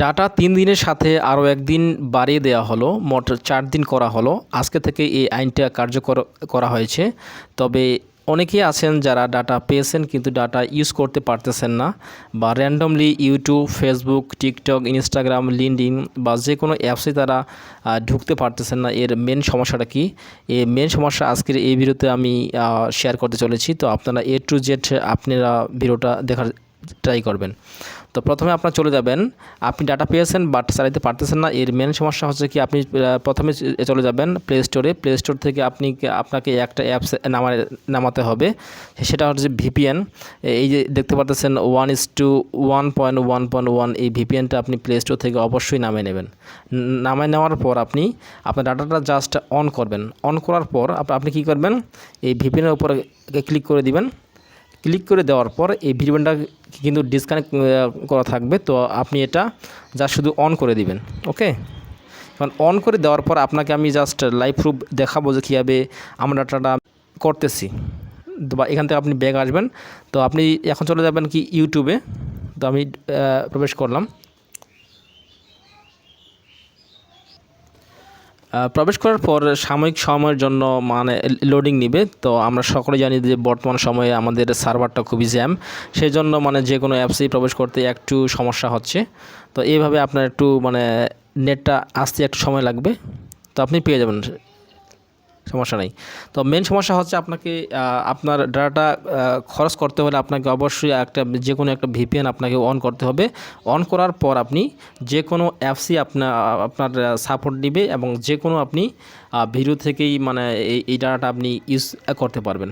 Data তিন দিনের সাথে আরও একদিন বাড়িয়ে দেওয়া হলো, মোট চার দিন করা হলো। আজকে থেকে এই আইনটা কার্যকর করা হয়েছে। তবে অনেকেই আছেন যারা ডাটা পেয়েছেন কিন্তু ডাটা ইউজ করতে পারতেছেন না বা randomly YouTube, Facebook, TikTok, Instagram LinkedIn বা যে কোনো অ্যাপসে তারা ঢুকতে পারতেছেন না। এর মেন সমস্যাটা কি? এই মেন সমস্যা আজকের এই ভিডিওতে আমি শেয়ার করতে চলেছি। তো আপনারা এ টু জেড আপনারা ভিডিওটা দেখার ট্রাই করবেন। তো প্রথমে আপনার চলে যাবেন। আপনি ডাটা পেয়েছেন বাট চালাতে পারতেছেন না। এর মেন সমস্যা হচ্ছে কি, আপনি প্রথমে চলে যাবেন প্লে স্টোরে প্লে স্টোর থেকে আপনি আপনাকে একটা অ্যাপস নামা নামাতে হবে। সেটা হচ্ছে ভিপিএন এই যে দেখতে পারতেছেন one is two one point one point one এই ভিপিএনটা আপনি প্লে স্টোর থেকে অবশ্যই নামিয়ে নেবেন। নামিয়ে নেওয়ার পর আপনি আপনার ডাটাটা জাস্ট অন করবেন। অন করার পর আপনি কি করবেন? এই ভিপিএনের উপরে ক্লিক করে দিবেন। ক্লিক করে দেওয়ার পর এই ভিডিওটা কিন্তু ডিসকানেক্ট করা থাকবে। তো আপনি এটা জাস্ট শুধু অন করে দিবেন ওকে কারণ অন করে দেওয়ার পর আপনাকে আমি জাস্ট লাইভ প্রুফ দেখাবো যে কীভাবে আমরা ডাটাটা করতেছি। তো বা এখান থেকে আপনি ব্যাগ আসবেন। তো আপনি এখন চলে যাবেন কি ইউটিউবে তো আমি প্রবেশ করলাম। প্রবেশ করার পর সাময়িক সময়ের জন্য মানে লোডিং নিবে। তো আমরা সকলে জানি যে বর্তমান সময়ে আমাদের সার্ভারটা খুবই জ্যাম সেই জন্য মানে যে কোনো অ্যাপসেই প্রবেশ করতে একটু সমস্যা হচ্ছে। তো এইভাবে আপনার একটু মানে নেটটা আসতে একটু সময় লাগবে। তো আপনি পেয়ে যাবেন। সমস্যা নেই। তো মেন সমস্যা হচ্ছে আপনাকে আপনার ডাটা খরচ করতে হলে আপনাকে অবশ্যই একটা যে কোনো একটা ভিপিএন আপনাকে অন করতে হবে। অন করার পর আপনি যে কোনো অ্যাপসই আপনার আপনার সাপোর্ট দিবে এবং যে কোনো আপনি ভিডিও থেকেই মানে এই ডাটাটা আপনি ইউজ করতে পারবেন।